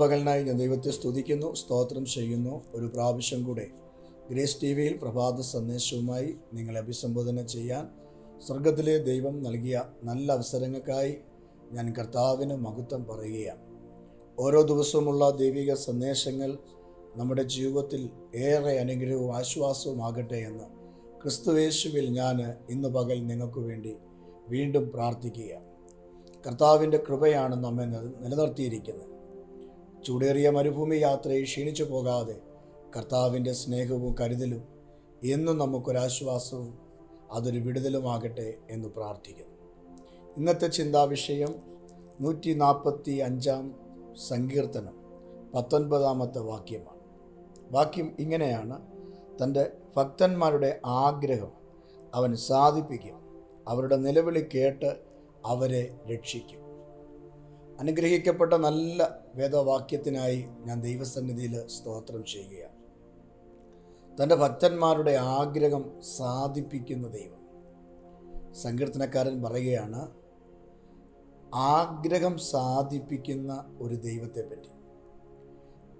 പകലിനായി ഞാൻ ദൈവത്തെ സ്തുതിക്കുന്നു സ്തോത്രം ചെയ്യുന്നു. ഒരു പ്രാവശ്യം കൂടെ ഗ്രേസ് ടി വിയിൽ പ്രഭാത സന്ദേശവുമായി നിങ്ങളെ അഭിസംബോധന ചെയ്യാൻ സ്വർഗത്തിലെ ദൈവം നൽകിയ നല്ല അവസരങ്ങൾക്കായി ഞാൻ കർത്താവിന് മഹത്വം പറയുകയാണ്. ഓരോ ദിവസവുമുള്ള ദൈവിക സന്ദേശങ്ങൾ നമ്മുടെ ജീവിതത്തിൽ ഏറെ അനുഗ്രഹവും ആശ്വാസവും ആകട്ടെ എന്ന് ക്രിസ്തുവേശുവിൽ ഞാൻ ഇന്ന് പകൽ നിങ്ങൾക്ക് വേണ്ടി വീണ്ടും പ്രാർത്ഥിക്കുക കർത്താവിന്റെ കൃപയാണ് നമ്മെ നിലനിർത്തിയിരിക്കുന്നത്. ചൂടേറിയ മരുഭൂമി യാത്രയിൽ ക്ഷീണിച്ചു പോകാതെ കർത്താവിന്റെ സ്നേഹവും കരുതലും എന്നും നമുക്കൊരാശ്വാസവും അതൊരു വിടുതലുമാകട്ടെ എന്ന് പ്രാർത്ഥിക്കുന്നു. ഇന്നത്തെ ചിന്താവിഷയം നൂറ്റി നാൽപ്പത്തി അഞ്ചാം സങ്കീർത്തനം പത്തൊൻപതാമത്തെ വാക്യമാണ്. വാക്യം ഇങ്ങനെയാണ്. തന്റെ ഭക്തന്മാരുടെ ആഗ്രഹം അവൻ സാധിപ്പിക്കും. അവരുടെ നിലവിളി കേട്ട് അവരെ രക്ഷിക്കും. അനുഗ്രഹിക്കപ്പെട്ട നല്ല വേദവാക്യത്തിനായി ഞാൻ ദൈവസന്നിധിയിൽ സ്തോത്രം ചെയ്യുകയാണ്. തന്റെ ഭക്തന്മാരുടെ ആഗ്രഹം സാധിപ്പിക്കുന്ന ദൈവം. സങ്കീർത്തനക്കാരൻ പറയുകയാണ് ആഗ്രഹം സാധിപ്പിക്കുന്ന ഒരു ദൈവത്തെ പറ്റി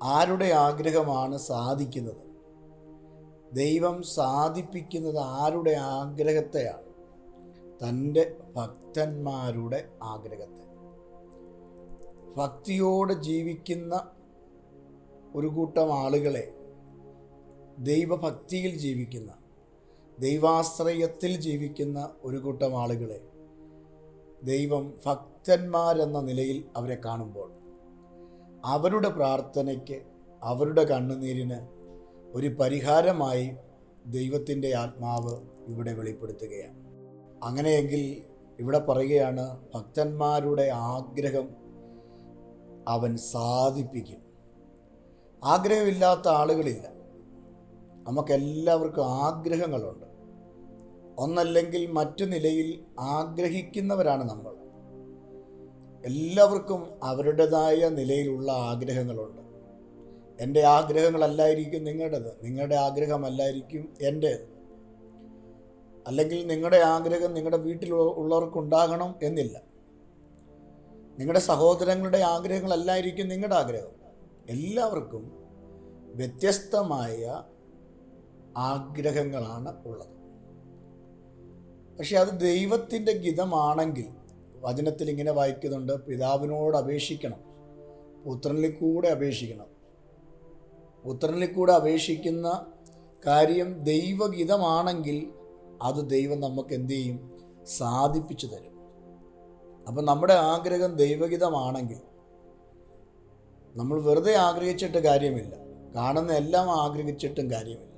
ആരുടെ ആഗ്രഹമാണ് സാധിക്കുന്നത്? ദൈവം സാധിപ്പിക്കുന്നത് ആരുടെ ആഗ്രഹത്തെയാണ്? തന്റെ ഭക്തന്മാരുടെ ആഗ്രഹത്തെ. ഭക്തിയോടെ ജീവിക്കുന്ന ഒരു കൂട്ടം ആളുകളെ ദൈവഭക്തിയിൽ ജീവിക്കുന്ന ദൈവാശ്രയത്തിൽ ജീവിക്കുന്ന ഒരു കൂട്ടം ആളുകളെ ദൈവം ഭക്തന്മാരെന്ന നിലയിൽ അവരെ കാണുമ്പോൾ അവരുടെ പ്രാർത്ഥനയ്ക്ക് അവരുടെ കണ്ണുനീരിന് ഒരു പരിഹാരമായി ദൈവത്തിന്റെ ആത്മാവ് ഇവിടെ വെളിപ്പെടുത്തുകയാണ്. അങ്ങനെയെങ്കിൽ ഇവിടെ പറയുകയാണ് ഭക്തന്മാരുടെ ആഗ്രഹം അവൻ സാധിപ്പിക്കും. ആഗ്രഹമില്ലാത്ത ആളുകളില്ല. നമുക്കെല്ലാവർക്കും ആഗ്രഹങ്ങളുണ്ട്. ഒന്നല്ലെങ്കിൽ മറ്റു നിലയിൽ ആഗ്രഹിക്കുന്നവരാണ് നമ്മൾ. എല്ലാവർക്കും അവരുടേതായ നിലയിലുള്ള ആഗ്രഹങ്ങളുണ്ട്. എന്റെ ആഗ്രഹങ്ങളല്ലായിരിക്കും നിങ്ങളുടേത്. നിങ്ങളുടെ ആഗ്രഹമല്ലായിരിക്കും എന്റെ അല്ലെങ്കിൽ നിങ്ങളുടെ ആഗ്രഹം നിങ്ങളുടെ വീട്ടിൽ ഉള്ളവർക്കുണ്ടാകണം എന്നില്ല. നിങ്ങളുടെ സഹോദരങ്ങളുടെ ആഗ്രഹങ്ങളല്ലായിരിക്കും നിങ്ങളുടെ ആഗ്രഹം. എല്ലാവർക്കും വ്യത്യസ്തമായ ആഗ്രഹങ്ങളാണ് ഉള്ളത്. പക്ഷെ അത് ദൈവത്തിന്റെ ഗീതമാണെങ്കിൽ വചനത്തിൽ ഇങ്ങനെ വായിക്കുന്നുണ്ട് പിതാവിനോട് അപേക്ഷിക്കണം പുത്രനിൽ കൂടെ അപേക്ഷിക്കണം. പുത്രനിൽ കൂടെ അപേക്ഷിക്കുന്ന കാര്യം ദൈവഗീതമാണെങ്കിൽ അത് ദൈവം നമുക്ക് എന്ത് ചെയ്യും? സാധിപ്പിച്ചു തരും. അപ്പം നമ്മുടെ ആഗ്രഹം ദൈവഹിതമാണെങ്കിൽ നമ്മൾ വെറുതെ ആഗ്രഹിച്ചിട്ട് കാര്യമില്ല. കാണുന്ന എല്ലാം ആഗ്രഹിച്ചിട്ടും കാര്യമില്ല.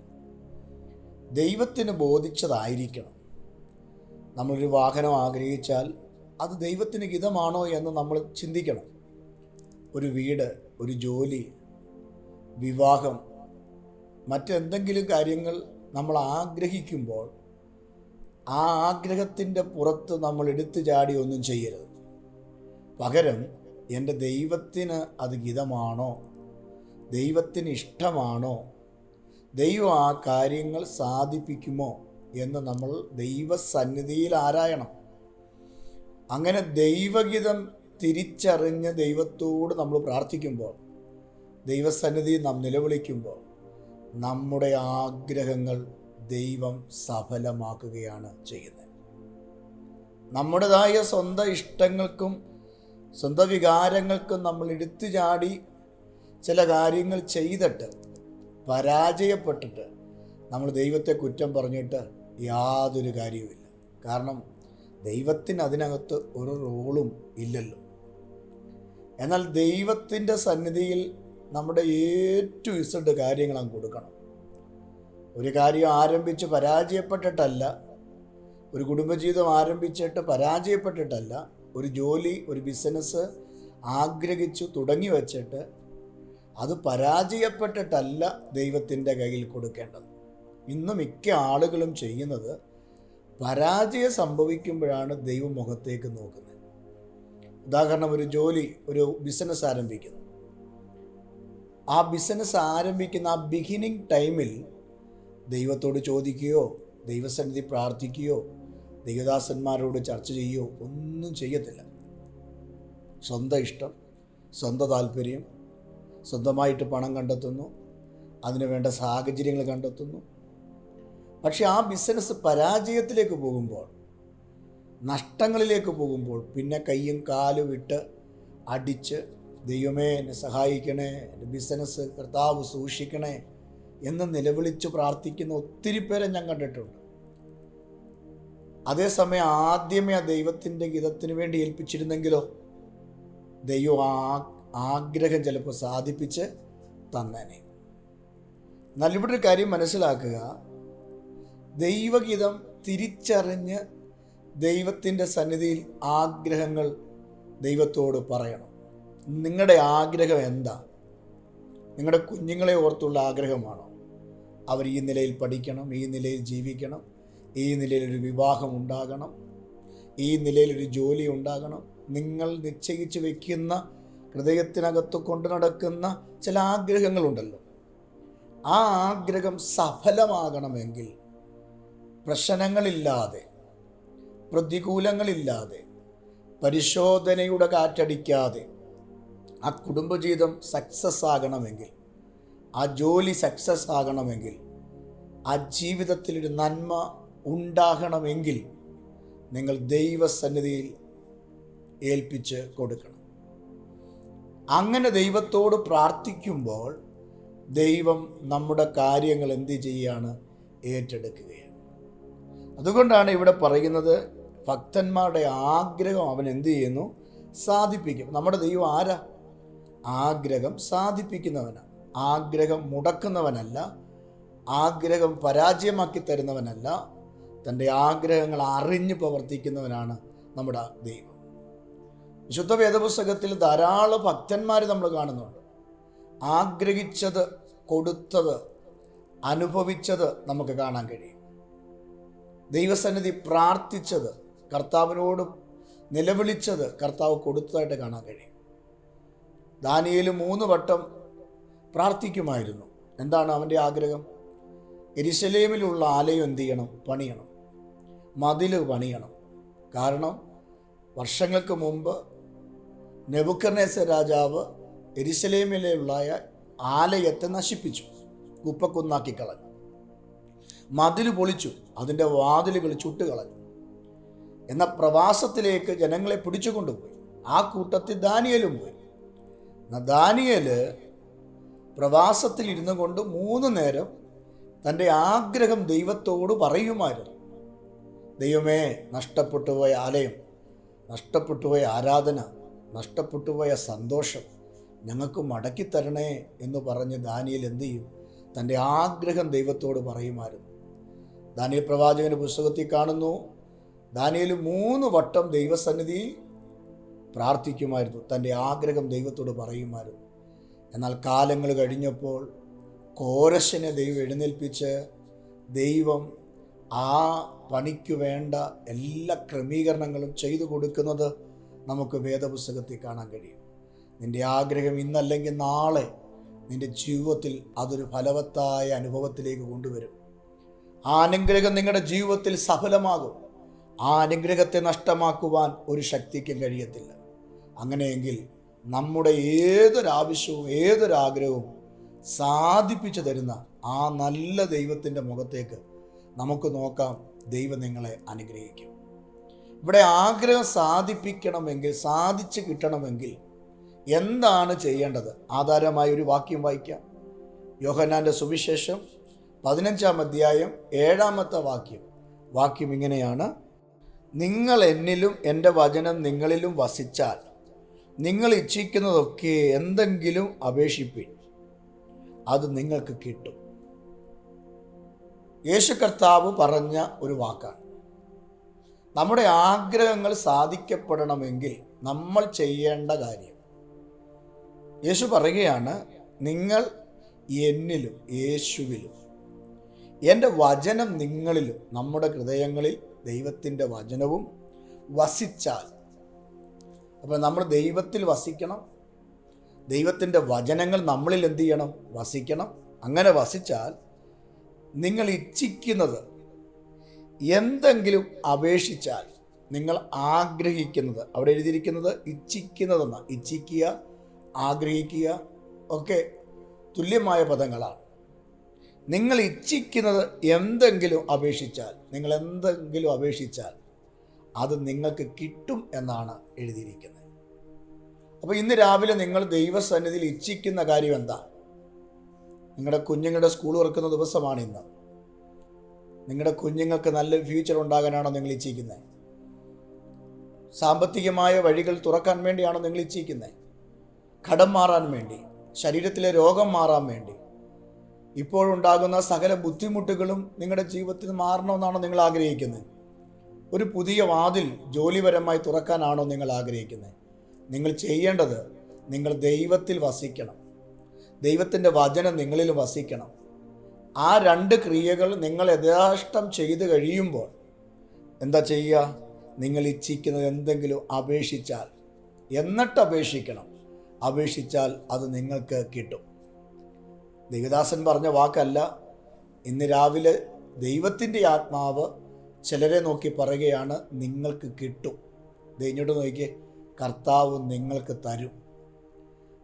ദൈവത്തിന് ബോധിച്ചതായിരിക്കണം. നമ്മളൊരു വാഹനം ആഗ്രഹിച്ചാൽ അത് ദൈവത്തിന് ഹിതമാണോ എന്ന് നമ്മൾ ചിന്തിക്കണം. ഒരു വീട് ഒരു ജോലി വിവാഹം മറ്റെന്തെങ്കിലും കാര്യങ്ങൾ നമ്മൾ ആഗ്രഹിക്കുമ്പോൾ ആ ആഗ്രഹത്തിന്റെ പുറത്ത് നമ്മൾ എടുത്തു ചാടി ഒന്നും ചെയ്യരുത്. പകരം എന്റെ ദൈവത്തിന് അത് ഹിതമാണോ? ദൈവത്തിന് ഇഷ്ടമാണോ? ദൈവം ആ കാര്യങ്ങൾ സാധിപ്പിക്കുമോ എന്ന് നമ്മൾ ദൈവസന്നിധിയിൽ ആരായണം. അങ്ങനെ ദൈവഗീതം തിരിച്ചറിഞ്ഞ് ദൈവത്തോട് നമ്മൾ പ്രാർത്ഥിക്കുമ്പോൾ ദൈവസന്നിധി നാം നിലവിളിക്കുമ്പോൾ നമ്മുടെ ആഗ്രഹങ്ങൾ ദൈവം സഫലമാക്കുകയാണ് ചെയ്യുന്നത്. നമ്മുടേതായ സ്വന്തം ഇഷ്ടങ്ങൾക്കും സ്വന്തം വികാരങ്ങൾക്കും നമ്മൾ എടുത്തു ചാടി ചില കാര്യങ്ങൾ ചെയ്തിട്ട് പരാജയപ്പെട്ടിട്ട് നമ്മൾ ദൈവത്തെ കുറ്റം പറഞ്ഞിട്ട് യാതൊരു കാര്യവുമില്ല. കാരണം ദൈവത്തിന് അതിനകത്ത് ഒരു റോളും ഇല്ലല്ലോ. എന്നാൽ ദൈവത്തിന്റെ സന്നിധിയിൽ നമ്മുടെ ഏറ്റവും ഇസഡ് കാര്യങ്ങൾ അങ്ങ് കൊടുക്കണം. ഒരു കാര്യം ആരംഭിച്ച് പരാജയപ്പെട്ടിട്ടല്ല ഒരു കുടുംബജീവിതം ആരംഭിച്ചിട്ട് പരാജയപ്പെട്ടിട്ടല്ല ഒരു ജോലി ഒരു ബിസിനസ് ആഗ്രഹിച്ചു തുടങ്ങി വച്ചിട്ട് അത് പരാജയപ്പെട്ടിട്ടല്ല ദൈവത്തിന്റെ കയ്യിൽ കൊടുക്കേണ്ടത്. ഇന്ന് മിക്ക ആളുകളും ചെയ്യുന്നത് പരാജയം സംഭവിക്കുമ്പോഴാണ് ദൈവം മുഖത്തേക്ക് നോക്കുന്നത്. ഉദാഹരണം ഒരു ജോലി ഒരു ബിസിനസ് ആരംഭിക്കുന്നു. ആ ബിസിനസ് ആരംഭിക്കുന്ന ആ ബിഗിനിങ് ടൈമിൽ ദൈവത്തോട് ചോദിക്കുകയോ ദൈവസന്നിധി പ്രാർത്ഥിക്കുകയോ ദൈവദാസന്മാരോട് ചർച്ച ചെയ്യുകയോ ഒന്നും ചെയ്യത്തില്ല. സ്വന്തം ഇഷ്ടം സ്വന്തം താല്പര്യം സ്വന്തമായിട്ട് പണം കണ്ടെത്തുന്നു അതിനു വേണ്ട സാഹചര്യങ്ങൾ കണ്ടെത്തുന്നു. പക്ഷെ ആ ബിസിനസ് പരാജയത്തിലേക്ക് പോകുമ്പോൾ നഷ്ടങ്ങളിലേക്ക് പോകുമ്പോൾ പിന്നെ കൈയും കാലും ഇട്ട് അടിച്ച് ദൈവമേ എന്നെ സഹായിക്കണേ എന്റെ ബിസിനസ് കർത്താവ് സൂക്ഷിക്കണേ എന്ന് നിലവിളിച്ച് പ്രാർത്ഥിക്കുന്ന ഒത്തിരി പേരെ ഞാൻ കണ്ടിട്ടുണ്ട്. അതേസമയം ആദ്യമേ ആ ദൈവത്തിന്റെ ഗീതത്തിന് വേണ്ടി ഏൽപ്പിച്ചിരുന്നെങ്കിലോ ദൈവം ആ ആഗ്രഹം ചിലപ്പോൾ സാധിപ്പിച്ച് തന്നേനെ. എന്നാൽ ഇവിടെ ഒരു കാര്യം മനസ്സിലാക്കുക. ദൈവഗീതം തിരിച്ചറിഞ്ഞ് ദൈവത്തിന്റെ സന്നിധിയിൽ ആഗ്രഹങ്ങൾ ദൈവത്തോട് പറയണം. നിങ്ങളുടെ ആഗ്രഹം എന്താ? നിങ്ങളുടെ കുഞ്ഞുങ്ങളെ ഓർത്തുള്ള ആഗ്രഹമാണോ? അവർ ഈ നിലയിൽ പഠിക്കണം ഈ നിലയിൽ ജീവിക്കണം ഈ നിലയിൽ ഒരു വിവാഹം ഉണ്ടാകണം ഈ നിലയിൽ ഒരു ജോലി ഉണ്ടാകണം. നിങ്ങൾ നിശ്ചയിച്ച് വയ്ക്കുന്ന ഹൃദയത്തിനകത്ത് കൊണ്ടു നടക്കുന്ന ചില ആഗ്രഹങ്ങളുണ്ടല്ലോ. ആ ആഗ്രഹം സഫലമാകണമെങ്കിൽ പ്രശ്നങ്ങളില്ലാതെ പ്രതികൂലങ്ങളില്ലാതെ പരിശോധനയുടെ കാറ്റടിക്കാതെ ആ കുടുംബജീവിതം സക്സസ് ആകണമെങ്കിൽ ആ ജോലി സക്സസ് ആകണമെങ്കിൽ ആ ജീവിതത്തിലൊരു നന്മ ഉണ്ടാകണമെങ്കിൽ നിങ്ങൾ ദൈവസന്നിധിയിൽ ഏൽപ്പിച്ച് കൊടുക്കണം. അങ്ങനെ ദൈവത്തോട് പ്രാർത്ഥിക്കുമ്പോൾ ദൈവം നമ്മുടെ കാര്യങ്ങൾ എന്ത് ചെയ്യുകയാണ് ഏറ്റെടുക്കുകയാണ്. അതുകൊണ്ടാണ് ഇവിടെ പറയുന്നത് ഭക്തന്മാരുടെ ആഗ്രഹം അവൻ എന്ത് ചെയ്യുന്നു? സാധിപ്പിക്കും. നമ്മുടെ ദൈവം ആരാ? ആഗ്രഹം സാധിപ്പിക്കുന്നവനാണ്. ആഗ്രഹം മുടക്കുന്നവനല്ല ആഗ്രഹം പരാജയമാക്കി തരുന്നവനല്ല തന്റെ ആഗ്രഹങ്ങൾ അറിഞ്ഞു പ്രവർത്തിക്കുന്നവനാണ് നമ്മുടെ ദൈവം. വിശുദ്ധ വേദപുസ്തകത്തിൽ ധാരാളം ഭക്തന്മാർ നമ്മൾ കാണുന്നുണ്ട്. ആഗ്രഹിച്ചത് കൊടുത്തത് അനുഭവിച്ചത് നമുക്ക് കാണാൻ കഴിയും. ദൈവസന്നിധി പ്രാർത്ഥിച്ചത് കർത്താവിനോട് നിലവിളിച്ചത് കർത്താവ് കൊടുത്തതായിട്ട് കാണാൻ കഴിയും. ദാനിയേൽ മൂന്ന് വട്ടം പ്രാർത്ഥിക്കുമായിരുന്നു. എന്താണ് അവന്റെ ആഗ്രഹം? എരിശലേമിലുള്ള ആലയം എന്ത് ചെയ്യണം? പണിയണം. മതിൽ പണിയണം. കാരണം വർഷങ്ങൾക്ക് മുമ്പ് നെബുക്കർണേസ രാജാവ് എരിശലേമിലുള്ള ആലയത്തെ നശിപ്പിച്ചു. കുപ്പക്കുന്നാക്കി കളഞ്ഞു. മതിൽ പൊളിച്ചു. അതിന്റെ വാതിലുകൾ ചുട്ടുകളഞ്ഞു എന്ന പ്രവാസത്തിലേക്ക് ജനങ്ങളെ പിടിച്ചുകൊണ്ടുപോയി. ആ കൂട്ടത്തിൽ ദാനിയലും പോയി. ദാനിയൽ പ്രവാസത്തിൽ ഇരുന്നു കൊണ്ട് മൂന്ന് നേരം തന്റെ ആഗ്രഹം ദൈവത്തോട് പറയുമായിരുന്നു. ദൈവമേ നഷ്ടപ്പെട്ടു പോയ ആലയം നഷ്ടപ്പെട്ടു പോയ ആരാധന നഷ്ടപ്പെട്ടു പോയ സന്തോഷം ഞങ്ങൾക്ക് മടക്കി തരണേ എന്ന് പറഞ്ഞ് ദാനിയൽ എന്തു ചെയ്യും? തന്റെ ആഗ്രഹം ദൈവത്തോട് പറയുമായിരുന്നു. ദാനിയൽ പ്രവാചകന്റെ പുസ്തകത്തിൽ കാണുന്നു ദാനിയൽ മൂന്ന് വട്ടം ദൈവസന്നിധിയിൽ പ്രാർത്ഥിക്കുമായിരുന്നു തന്റെ ആഗ്രഹം ദൈവത്തോട് പറയുമായിരുന്നു. എന്നാൽ കാലങ്ങൾ കഴിഞ്ഞപ്പോൾ കോരശിനെ ദൈവം എഴുന്നേൽപ്പിച്ച് ദൈവം ആ പണിക്ക് വേണ്ട എല്ലാ ക്രമീകരണങ്ങളും ചെയ്തു കൊടുക്കുന്നത് നമുക്ക് വേദപുസ്തകത്തിൽ കാണാൻ കഴിയും. നിന്റെ ആഗ്രഹം ഇന്നല്ലെങ്കിൽ നാളെ നിന്റെ ജീവിതത്തിൽ അതൊരു ഫലവത്തായ അനുഭവത്തിലേക്ക് കൊണ്ടുവരും. ആ അനുഗ്രഹം നിങ്ങളുടെ ജീവിതത്തിൽ സഫലമാകും. ആ അനുഗ്രഹത്തെ നഷ്ടമാക്കുവാൻ ഒരു ശക്തിക്കും കഴിയത്തില്ല. അങ്ങനെയെങ്കിൽ നമ്മുടെ ഏതൊരാവശ്യവും ഏതൊരാഗ്രഹവും സാധിപ്പിച്ചു തരുന്ന ആ നല്ല ദൈവത്തിന്റെ മുഖത്തേക്ക് നമുക്ക് നോക്കാം. ദൈവം നിങ്ങളെ അനുഗ്രഹിക്കും. ഇവിടെ ആഗ്രഹം സാധിപ്പിക്കണമെങ്കിൽ സാധിച്ചു കിട്ടണമെങ്കിൽ എന്താണ് ചെയ്യേണ്ടത്? ആധാരമായ ഒരു വാക്യം വായിക്കാം. യോഹനാന്റെ സുവിശേഷം പതിനഞ്ചാം അധ്യായം ഏഴാമത്തെ വാക്യം. വാക്യം ഇങ്ങനെയാണ്. നിങ്ങൾ എന്നിലും എന്റെ വചനം നിങ്ങളിലും വസിച്ചാൽ നിങ്ങൾ ഇച്ഛിക്കുന്നതൊക്കെ എന്തെങ്കിലും അപേക്ഷിപ്പിൻ. അത് നിങ്ങൾക്ക് കിട്ടും. യേശു കർത്താവ് പറഞ്ഞ ഒരു വാക്കാണ്. നമ്മുടെ ആഗ്രഹങ്ങൾ സാധിക്കപ്പെടണമെങ്കിൽ നമ്മൾ ചെയ്യേണ്ട കാര്യം. യേശു പറയുകയാണ് നിങ്ങൾ എന്നിലും യേശുവിലും എന്റെ വചനം നിങ്ങളിലും നമ്മുടെ ഹൃദയങ്ങളിൽ ദൈവത്തിന്റെ വചനവും വസിച്ചാൽ അപ്പോൾ നമ്മൾ ദൈവത്തിൽ വസിക്കണം. ദൈവത്തിന്റെ വചനങ്ങൾ നമ്മളിൽ എന്ത് ചെയ്യണം? വസിക്കണം. അങ്ങനെ വസിച്ചാൽ നിങ്ങൾ ഇച്ഛിക്കുന്നത് എന്തെങ്കിലും അപേക്ഷിച്ചാൽ നിങ്ങൾ ആഗ്രഹിക്കുന്നത്. അവിടെ എഴുതിയിരിക്കുന്നത് ഇച്ഛിക്കുന്നതെന്ന. ഇച്ഛിക്കുക ആഗ്രഹിക്കുക ഒക്കെ തുല്യമായ പദങ്ങളാണ്. നിങ്ങൾ ഇച്ഛിക്കുന്നത് എന്തെങ്കിലും അപേക്ഷിച്ചാൽ നിങ്ങൾ എന്തെങ്കിലും അപേക്ഷിച്ചാൽ അത് നിങ്ങൾക്ക് കിട്ടും എന്നാണ് എഴുതിയിരിക്കുന്നത്. അപ്പോൾ ഇന്ന് രാവിലെ നിങ്ങൾ ദൈവസന്നിധിയിൽ ഇച്ഛിക്കുന്ന കാര്യം എന്താ? നിങ്ങളുടെ കുഞ്ഞുങ്ങളുടെ സ്കൂൾ തുറക്കുന്ന ദിവസമാണ് ഇന്ന്. നിങ്ങളുടെ കുഞ്ഞുങ്ങൾക്ക് നല്ല ഫ്യൂച്ചർ ഉണ്ടാകാനാണോ നിങ്ങൾ ഇച്ഛിക്കുന്നത് സാമ്പത്തികമായ വഴികൾ തുറക്കാൻ വേണ്ടിയാണോ നിങ്ങൾ ഇച്ഛിക്കുന്നത് കടം മാറാൻ വേണ്ടി ശരീരത്തിലെ രോഗം മാറാൻ വേണ്ടി. ഇപ്പോഴുണ്ടാകുന്ന സകല ബുദ്ധിമുട്ടുകളും നിങ്ങളുടെ ജീവിതത്തിൽ മാറണമെന്നാണോ നിങ്ങൾ ആഗ്രഹിക്കുന്നത് ഒരു പുതിയ വാതിൽ ജോലിപരമായി തുറക്കാനാണോ നിങ്ങൾ ആഗ്രഹിക്കുന്നത്? നിങ്ങൾ ചെയ്യേണ്ടത് നിങ്ങൾ ദൈവത്തിൽ വസിക്കണം. ദൈവത്തിന്റെ വചനം നിങ്ങളിൽ വസിക്കണം. ആ രണ്ട് ക്രിയകൾ നിങ്ങൾ യഥാഷ്ടം ചെയ്തു കഴിയുമ്പോൾ എന്താ ചെയ്യുക? നിങ്ങൾ ഇച്ഛിക്കുന്നത് എന്തെങ്കിലും അപേക്ഷിച്ചാൽ എന്നിട്ട് അപേക്ഷിക്കണം. അപേക്ഷിച്ചാൽ അത് നിങ്ങൾക്ക് കിട്ടും. ദേവദാസൻ പറഞ്ഞ വാക്കല്ല ഇന്ന് രാവിലെ ദൈവത്തിന്റെ ആത്മാവ് ചിലരെ നോക്കി പറയുകയാണ് നിങ്ങൾക്ക് കിട്ടും. ദൈവോട് നോക്കി കർത്താവ് നിങ്ങൾക്ക് തരും.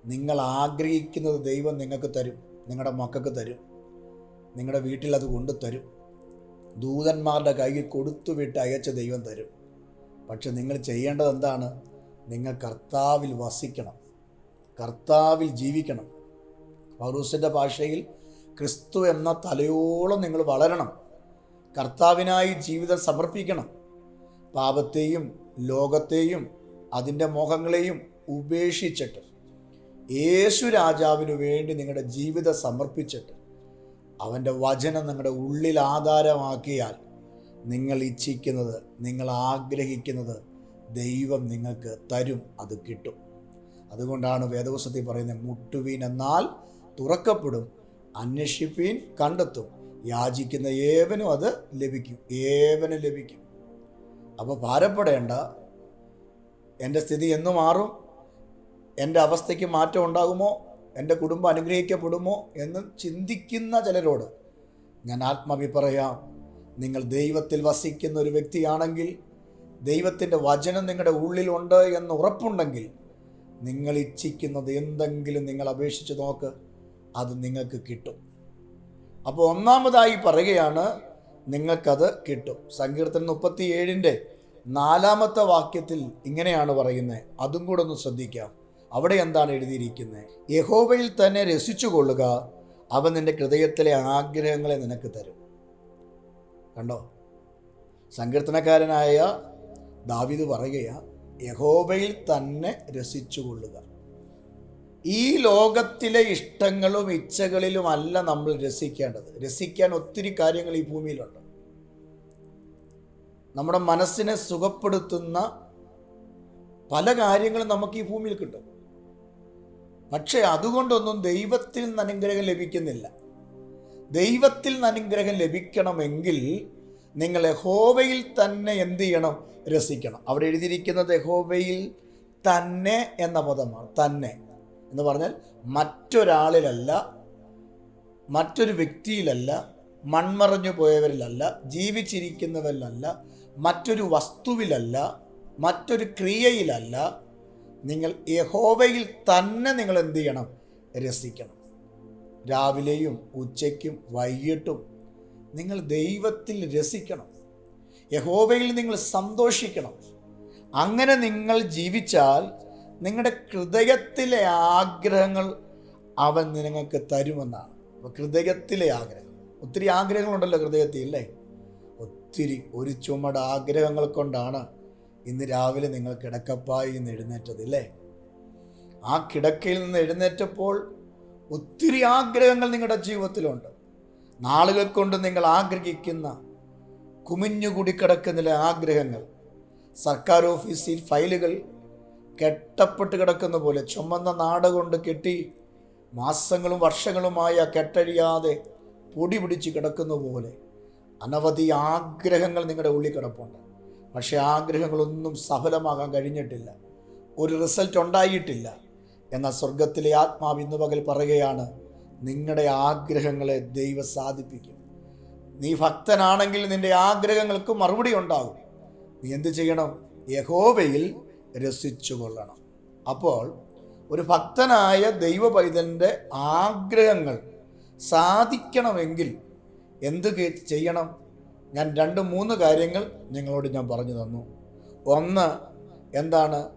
നിങ്ങൾ ആഗ്രഹിക്കുന്നത് ദൈവം നിങ്ങൾക്ക് തരും നിങ്ങളുടെ മക്കൾക്ക് തരും നിങ്ങളുടെ വീട്ടിൽ അത് കൊണ്ടു തരും. ദൂതന്മാരുടെ കയ്യിൽ കൊടുത്തു വിട്ട് അയച്ച ദൈവം തരും. പക്ഷെ നിങ്ങൾ ചെയ്യേണ്ടത് എന്താണ്? നിങ്ങൾ കർത്താവിൽ വസിക്കണം. കർത്താവിൽ ജീവിക്കണം. പൗരൂസിന്റെ ഭാഷയിൽ ക്രിസ്തു എന്ന തലയോളം നിങ്ങൾ വളരണം. കർത്താവിനായി ജീവിതം സമർപ്പിക്കണം. പാപത്തെയും ലോകത്തെയും അതിന്റെ മോഹങ്ങളെയും ഉപേക്ഷിച്ചിട്ട് യേശു രാജാവിനു വേണ്ടി നിങ്ങളുടെ ജീവിതം സമർപ്പിച്ചിട്ട് അവന്റെ വചനം നിങ്ങളുടെ ഉള്ളിൽ ആധാരമാക്കിയാൽ നിങ്ങൾ ഇച്ഛിക്കുന്നത് നിങ്ങൾ ആഗ്രഹിക്കുന്നത് ദൈവം നിങ്ങൾക്ക് തരും അത് കിട്ടും. അതുകൊണ്ടാണ് വേദവസത്തിൽ പറയുന്നത് മുട്ടുവീൻ എന്നാൽ തുറക്കപ്പെടും അന്വേഷിപ്പീൻ കണ്ടെത്തും. യാചിക്കുന്ന ഏവനും അത് ലഭിക്കും. ഏവനും ലഭിക്കും. അപ്പോൾ ഭാരപ്പെടേണ്ട. എന്റെ സ്ഥിതി എന്ന് മാറും. എന്റെ അവസ്ഥയ്ക്ക് മാറ്റം ഉണ്ടാകുമോ? എന്റെ കുടുംബം അനുഗ്രഹിക്കപ്പെടുമോ? എന്ന് ചിന്തിക്കുന്ന ചിലരോട് ഞാൻ ആത്മാവി പറയാം നിങ്ങൾ ദൈവത്തിൽ വസിക്കുന്ന ഒരു വ്യക്തിയാണെങ്കിൽ ദൈവത്തിന്റെ വചനം നിങ്ങളുടെ ഉള്ളിലുണ്ട് എന്ന് ഉറപ്പുണ്ടെങ്കിൽ നിങ്ങൾ ഇച്ഛിക്കുന്നത് എന്തെങ്കിലും നിങ്ങൾ അപേക്ഷിച്ച് നോക്ക് അത് നിങ്ങൾക്ക് കിട്ടും. അപ്പോൾ ഒന്നാമതായി പറയുകയാണ് നിങ്ങൾക്കത് കിട്ടും. സങ്കീർത്തനം മുപ്പത്തി ഏഴിന്റെ നാലാമത്തെ വാക്യത്തിൽ ഇങ്ങനെയാണ് പറയുന്നത്. അതും കൂടെ ഒന്ന് ശ്രദ്ധിക്കാം. അവിടെ എന്താണ് എഴുതിയിരിക്കുന്നത്? യഹോവയിൽ തന്നെ രസിച്ചു കൊള്ളുക അവൻ നിന്റെ ഹൃദയത്തിലെ ആഗ്രഹങ്ങളെ നിനക്ക് തരും. കണ്ടോ? സങ്കീർത്തനക്കാരനായ ദാവിദ് പറയുക യഹോവയിൽ തന്നെ രസിച്ചു കൊള്ളുക ഈ ലോകത്തിലെ ഇഷ്ടങ്ങളും ഇച്ഛകളിലുമല്ല നമ്മൾ രസിക്കേണ്ടത്. രസിക്കാൻ ഒത്തിരി കാര്യങ്ങൾ ഈ ഭൂമിയിലുണ്ട്. നമ്മുടെ മനസ്സിനെ സുഖപ്പെടുത്തുന്ന പല കാര്യങ്ങളും നമുക്ക് ഈ ഭൂമിയിൽ കിട്ടും. പക്ഷേ അതുകൊണ്ടൊന്നും ദൈവത്തിൽ നിന്ന് അനുഗ്രഹം ലഭിക്കുന്നില്ല. ദൈവത്തിൽ നിന്ന് അനുഗ്രഹം ലഭിക്കണമെങ്കിൽ നിങ്ങൾ യഹോവയിൽ തന്നെ എന്ത് ചെയ്യണം? രസിക്കണം. അവിടെ എഴുതിയിരിക്കുന്നത് യഹോവയിൽ തന്നെ എന്ന പദമാണ്. തന്നെ. എന്ന് പറഞ്ഞാൽ മറ്റൊരാളിലല്ല മറ്റൊരു വ്യക്തിയിലല്ല മൺമറഞ്ഞു പോയവരിലല്ല ജീവിച്ചിരിക്കുന്നവരിലല്ല മറ്റൊരു വസ്തുവിലല്ല മറ്റൊരു ക്രിയയിലല്ല നിങ്ങൾ യഹോവയിൽ തന്നെ നിങ്ങൾ എന്ത് ചെയ്യണം? രസിക്കണം. രാവിലെയും ഉച്ചയ്ക്കും വൈകിട്ടും നിങ്ങൾ ദൈവത്തിൽ രസിക്കണം. യഹോവയിൽ നിങ്ങൾ സന്തോഷിക്കണം. അങ്ങനെ നിങ്ങൾ ജീവിച്ചാൽ നിങ്ങളുടെ ഹൃദയത്തിലെ ആഗ്രഹങ്ങൾ അവൻ നിങ്ങൾക്ക് തരുമെന്നാണ്. അപ്പോൾ ഹൃദയത്തിലെ ആഗ്രഹം. ഒത്തിരി ആഗ്രഹങ്ങളുണ്ടല്ലോ ഹൃദയത്തിൽ അല്ലേ? ഒത്തിരി ഒരു ചുമട് ആഗ്രഹങ്ങൾ കൊണ്ടാണ് ഇന്ന് രാവിലെ നിങ്ങൾ കിടക്കപ്പായി നിന്ന് എഴുന്നേറ്റത് അല്ലേ? ആ കിടക്കയിൽ നിന്ന് എഴുന്നേറ്റപ്പോൾ ഒത്തിരി ആഗ്രഹങ്ങൾ നിങ്ങളുടെ ജീവിതത്തിലുണ്ട്. നാളുകൾ കൊണ്ട് നിങ്ങൾ ആഗ്രഹിക്കുന്ന കുമിഞ്ഞുകൂടി കിടക്കുന്ന ആഗ്രഹങ്ങൾ സർക്കാർ ഓഫീസിൽ ഫയലുകൾ കെട്ടപ്പെട്ട് കിടക്കുന്ന പോലെ ചുമന്ന നാട് കൊണ്ട് കെട്ടി മാസങ്ങളും വർഷങ്ങളുമായ കെട്ടഴിയാതെ പൊടി പിടിച്ച് കിടക്കുന്ന പോലെ. അനവധി ആഗ്രഹങ്ങൾ നിങ്ങളുടെ ഉള്ളിൽ കിടപ്പുണ്ട്. പക്ഷേ ആഗ്രഹങ്ങളൊന്നും സഫലമാകാൻ കഴിഞ്ഞിട്ടില്ല. ഒരു റിസൾട്ട് ഉണ്ടായിട്ടില്ല. എന്നാൽ സ്വർഗത്തിലെ ആത്മാവ് ഇന്ന് പകൽ പറയുകയാണ് നിങ്ങളുടെ ആഗ്രഹങ്ങളെ ദൈവം സാധിപ്പിക്കും. നീ ഭക്തനാണെങ്കിൽ നിന്റെ ആഗ്രഹങ്ങൾക്ക് മറുപടി ഉണ്ടാകും. നീ എന്ത് ചെയ്യണം? യഹോവയിൽ രസിച്ചു കൊള്ളണം അപ്പോൾ ഒരു ഭക്തനായ ദൈവ പൈതലിന്റെ ആഗ്രഹങ്ങൾ സാധിക്കണമെങ്കിൽ എന്ത് ചെയ്യണം? ഞാൻ രണ്ട് മൂന്ന് കാര്യങ്ങൾ നിങ്ങളോട് ഞാൻ പറഞ്ഞു തന്നു. ഒന്ന് എന്താണ്?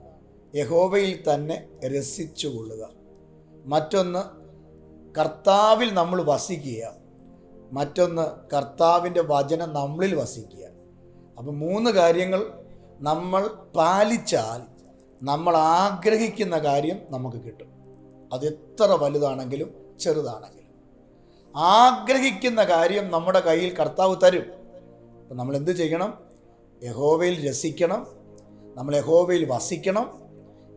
യഹോവയിൽ തന്നെ രസിച്ചു കൊള്ളുക മറ്റൊന്ന് കർത്താവിൽ നമ്മൾ വസിക്കുക. മറ്റൊന്ന് കർത്താവിന്റെ വചനം നമ്മളിൽ വസിക്കുക. അപ്പം മൂന്ന് കാര്യങ്ങൾ നമ്മൾ പാലിച്ചാൽ നമ്മൾ ആഗ്രഹിക്കുന്ന കാര്യം നമുക്ക് കിട്ടും. അത് എത്ര വലുതാണെങ്കിലും ചെറുതാണെങ്കിലും. ആഗ്രഹിക്കുന്ന കാര്യം നമ്മുടെ കയ്യിൽ കർത്താവ് തരും. അപ്പം നമ്മൾ എന്ത് ചെയ്യണം? യഹോവയിൽ രസിക്കണം. നമ്മൾ യഹോവയിൽ വസിക്കണം.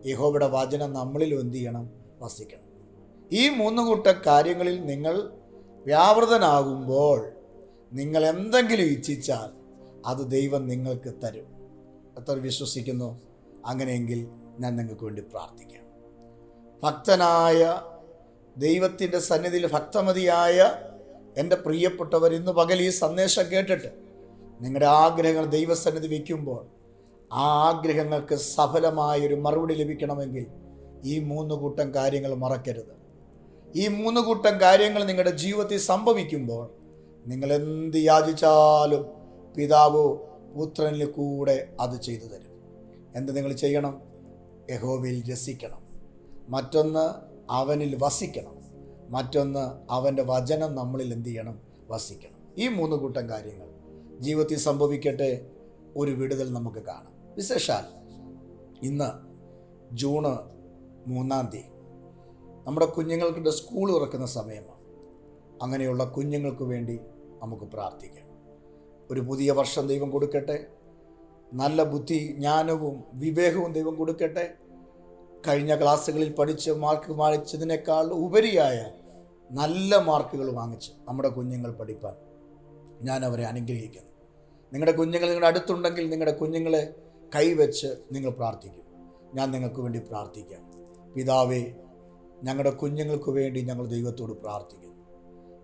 യഹോവയുടെ വചനം നമ്മളിൽ എന്ത് ചെയ്യണം? വസിക്കണം. ഈ മൂന്ന് കൂട്ടം കാര്യങ്ങളിൽ നിങ്ങൾ വ്യാപൃതനാകുമ്പോൾ നിങ്ങൾ എന്തെങ്കിലും ഇച്ഛിച്ചാൽ അത് ദൈവം നിങ്ങൾക്ക് തരും. എത്ര വിശ്വസിക്കുന്നു. അങ്ങനെയെങ്കിൽ ഞാൻ നിങ്ങൾക്ക് വേണ്ടി പ്രാർത്ഥിക്കാം. ഭക്തനായ ദൈവത്തിന്റെ സന്നിധിയിൽ ഭക്തമതിയായ എന്റെ പ്രിയപ്പെട്ടവർ ഇന്ന് പകൽ ഈ സന്ദേശം കേട്ടിട്ട് നിങ്ങളുടെ ആഗ്രഹങ്ങൾ ദൈവസന്നിധി വയ്ക്കുമ്പോൾ ആ ആഗ്രഹങ്ങൾക്ക് സഫലമായൊരു മറുപടി ലഭിക്കണമെങ്കിൽ ഈ മൂന്ന് കൂട്ടം കാര്യങ്ങൾ മറക്കരുത്. ഈ മൂന്ന് കൂട്ടം കാര്യങ്ങൾ നിങ്ങളുടെ ജീവിതത്തിൽ സംഭവിക്കുമ്പോൾ നിങ്ങൾ എന്ത് യാചിച്ചാലും പിതാവോ പുത്രനിൽ കൂടെ അത് ചെയ്തു തരും. എന്ത് നിങ്ങൾ ചെയ്യണം? യഹോവയിൽ രസിക്കണം. മറ്റൊന്ന് അവനിൽ വസിക്കണം. മറ്റൊന്ന് അവന്റെ വചനം നമ്മളിൽ എന്ത് ചെയ്യണം? വസിക്കണം. ഈ മൂന്ന് കൂട്ടം കാര്യങ്ങൾ ജീവിതത്തിൽ സംഭവിക്കട്ടെ. ഒരു വിടുതൽ നമുക്ക് കാണാം. വിശേഷാൽ ഇന്ന് ജൂണ് മൂന്നാം തീയതി നമ്മുടെ കുഞ്ഞുങ്ങൾക്കിന്റെ സ്കൂൾ തുറക്കുന്ന സമയമാണ്. അങ്ങനെയുള്ള കുഞ്ഞുങ്ങൾക്ക് വേണ്ടി നമുക്ക് പ്രാർത്ഥിക്കാം. ഒരു പുതിയ വർഷം ദൈവം കൊടുക്കട്ടെ. നല്ല ബുദ്ധി ജ്ഞാനവും വിവേകവും ദൈവം കൊടുക്കട്ടെ. കഴിഞ്ഞ ക്ലാസ്സുകളിൽ പഠിച്ച് മാർക്ക് വാങ്ങിച്ചതിനേക്കാൾ ഉപരിയായ നല്ല മാർക്കുകൾ വാങ്ങിച്ച് നമ്മുടെ കുഞ്ഞുങ്ങൾ പഠിപ്പാൻ ഞാൻ അവരെ അനുഗ്രഹിക്കുന്നു. നിങ്ങളുടെ കുഞ്ഞുങ്ങൾ നിങ്ങളുടെ അടുത്തുണ്ടെങ്കിൽ നിങ്ങളുടെ കുഞ്ഞുങ്ങളെ കൈവച്ച് നിങ്ങൾ പ്രാർത്ഥിക്കും. ഞാൻ നിങ്ങൾക്ക് വേണ്ടി പ്രാർത്ഥിക്കാം. പിതാവേ ഞങ്ങളുടെ കുഞ്ഞുങ്ങൾക്ക് വേണ്ടി ഞങ്ങൾ ദൈവത്തോട് പ്രാർത്ഥിക്കുന്നു.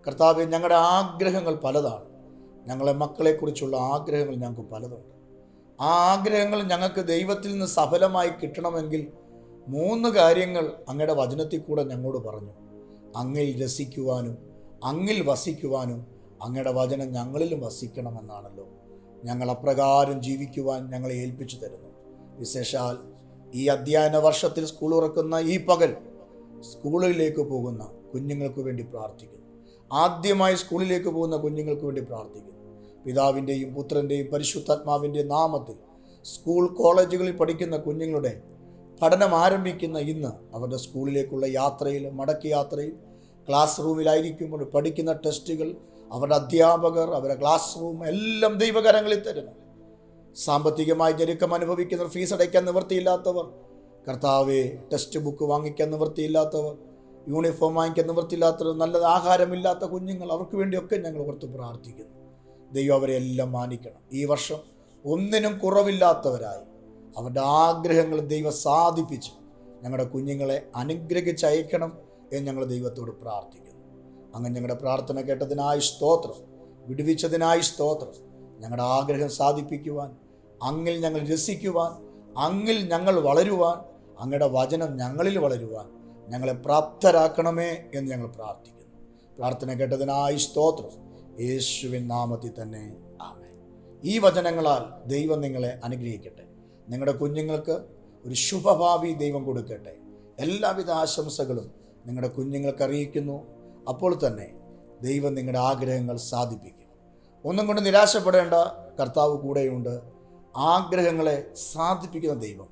കർത്താവെ ഞങ്ങളുടെ ആഗ്രഹങ്ങൾ പലതാണ്. ഞങ്ങളെ മക്കളെക്കുറിച്ചുള്ള ആഗ്രഹങ്ങൾ ഞങ്ങൾക്ക് പലതുണ്ട്. ആ ആഗ്രഹങ്ങൾ ഞങ്ങൾക്ക് ദൈവത്തിൽ നിന്ന് സഫലമായി കിട്ടണമെങ്കിൽ മൂന്ന് കാര്യങ്ങൾ അങ്ങയുടെ വചനത്തിൽ കൂടെ ഞങ്ങളോട് പറഞ്ഞു. അങ്ങിൽ രസിക്കുവാനും അങ്ങിൽ വസിക്കുവാനും അങ്ങയുടെ വചനം ഞങ്ങളിലും വസിക്കണമെന്നാണല്ലോ. ഞങ്ങൾ അപ്രകാരം ജീവിക്കുവാൻ ഞങ്ങളെ ഏൽപ്പിച്ചു തരുന്നു. വിശേഷാൽ ഈ അധ്യയന വർഷത്തിൽ സ്കൂൾ ഉറക്കുന്ന ഈ പകൽ സ്കൂളിലേക്ക് പോകുന്ന കുഞ്ഞുങ്ങൾക്ക് വേണ്ടി പ്രാർത്ഥിക്കുന്നു. ആദ്യമായി സ്കൂളിലേക്ക് പോകുന്ന കുഞ്ഞുങ്ങൾക്ക് വേണ്ടി പ്രാർത്ഥിക്കുന്നു. പിതാവിന്റെയും പുത്രന്റെയും പരിശുദ്ധാത്മാവിന്റെ നാമത്തിൽ സ്കൂൾ കോളേജുകളിൽ പഠിക്കുന്ന കുഞ്ഞുങ്ങളുടെ പഠനം ആരംഭിക്കുന്ന ഇന്ന് അവരുടെ സ്കൂളിലേക്കുള്ള യാത്രയിൽ മടക്കി യാത്രയിൽ ക്ലാസ് റൂമിലായിരിക്കുമ്പോൾ പഠിക്കുന്ന ടെസ്റ്റുകൾ അവരുടെ അധ്യാപകർ അവരുടെ ക്ലാസ് റൂം എല്ലാം ദൈവകരങ്ങളിൽ തരുന്നു. സാമ്പത്തികമായി ഞെരുക്കം അനുഭവിക്കുന്നവർ ഫീസ് അടയ്ക്കാൻ നിവൃത്തിയില്ലാത്തവർ കർത്താവെ ടെക്സ്റ്റ് ബുക്ക് വാങ്ങിക്കാൻ നിവൃത്തിയില്ലാത്തവർ യൂണിഫോം വാങ്ങിക്കാൻ നിവൃത്തില്ലാത്ത നല്ല ആഹാരമില്ലാത്ത കുഞ്ഞുങ്ങൾ അവർക്ക് വേണ്ടിയൊക്കെ ഞങ്ങൾ ഓർത്ത് പ്രാർത്ഥിക്കുന്നു. ദൈവം അവരെ എല്ലാം മാനിക്കണം. ഈ വർഷം ഒന്നിനും കുറവില്ലാത്തവരായി. അവരുടെ ആഗ്രഹങ്ങൾ ദൈവം സാധിപ്പിച്ച്. ഞങ്ങളുടെ കുഞ്ഞുങ്ങളെ അനുഗ്രഹിച്ച് അയക്കണം എന്ന് ഞങ്ങൾ ദൈവത്തോട് പ്രാർത്ഥിക്കുന്നു. അങ്ങനെ ഞങ്ങളുടെ പ്രാർത്ഥന കേട്ടതിനായി സ്തോത്രം. വിടുവിച്ചതിനായി സ്തോത്രം. ഞങ്ങളുടെ ആഗ്രഹം സാധിപ്പിക്കുവാൻ അങ്ങിൽ ഞങ്ങൾ രസിക്കുവാൻ അങ്ങിൽ ഞങ്ങൾ വളരുവാൻ അങ്ങയുടെ വചനം ഞങ്ങളിൽ വളരുവാൻ ഞങ്ങളെ പ്രാപ്തരാക്കണമേ എന്ന് ഞങ്ങൾ പ്രാർത്ഥിക്കുന്നു. പ്രാർത്ഥന കേട്ടതിനായി സ്തോത്രം. യേശുവിൻ നാമത്തിൽ തന്നെ ആമേ ഈ വചനങ്ങളാൽ ദൈവം നിങ്ങളെ അനുഗ്രഹിക്കട്ടെ. നിങ്ങളുടെ കുഞ്ഞുങ്ങൾക്ക് ഒരു ശുഭഭാവി ദൈവം കൊടുക്കട്ടെ. എല്ലാവിധ ആശംസകളും നിങ്ങളുടെ കുഞ്ഞുങ്ങൾക്ക് അറിയിക്കുന്നു. അപ്പോൾ തന്നെ ദൈവം നിങ്ങളുടെ ആഗ്രഹങ്ങൾ സാധിപ്പിക്കും. ഒന്നും കൊണ്ട് നിരാശപ്പെടേണ്ട കർത്താവ് കൂടെയുണ്ട്. ആഗ്രഹങ്ങളെ സാധിപ്പിക്കുന്ന ദൈവം.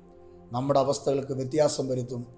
നമ്മുടെ അവസ്ഥകൾക്ക് വ്യത്യാസം വരുത്തും.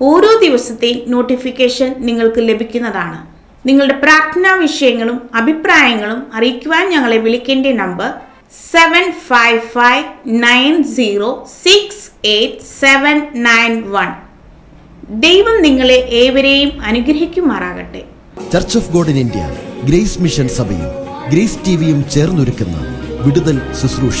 ഓരോ ദിവസത്തെയും നോട്ടിഫിക്കേഷൻ നിങ്ങൾക്ക് ലഭിക്കുന്നതാണ്. നിങ്ങളുടെ പ്രാർത്ഥനാ വിഷയങ്ങളും അഭിപ്രായങ്ങളും അറിയിക്കുവാൻ ഞങ്ങളെ വിളിക്കേണ്ട number seven five five nine zero six eight seven nine one ദൈവം നിങ്ങളെ ഏവരെയും അനുഗ്രഹിക്കുമാറാകട്ടെ. Church of God in India Grace mission സഭയും ഗ്രേസ് ടിവിയും ചേർന്നൊരുക്കുന്ന വിടുതൽ ശുശ്രൂഷ.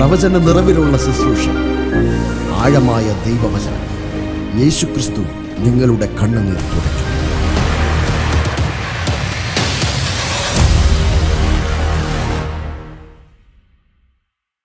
പ്രവചന നിറവിലുള്ള ശുശ്രൂഷ. ആഴമായ ദൈവവചനം. യേശുക്രിസ്തു നിങ്ങളുടെ കണ്ണുനീർ തുടയ്ക്കും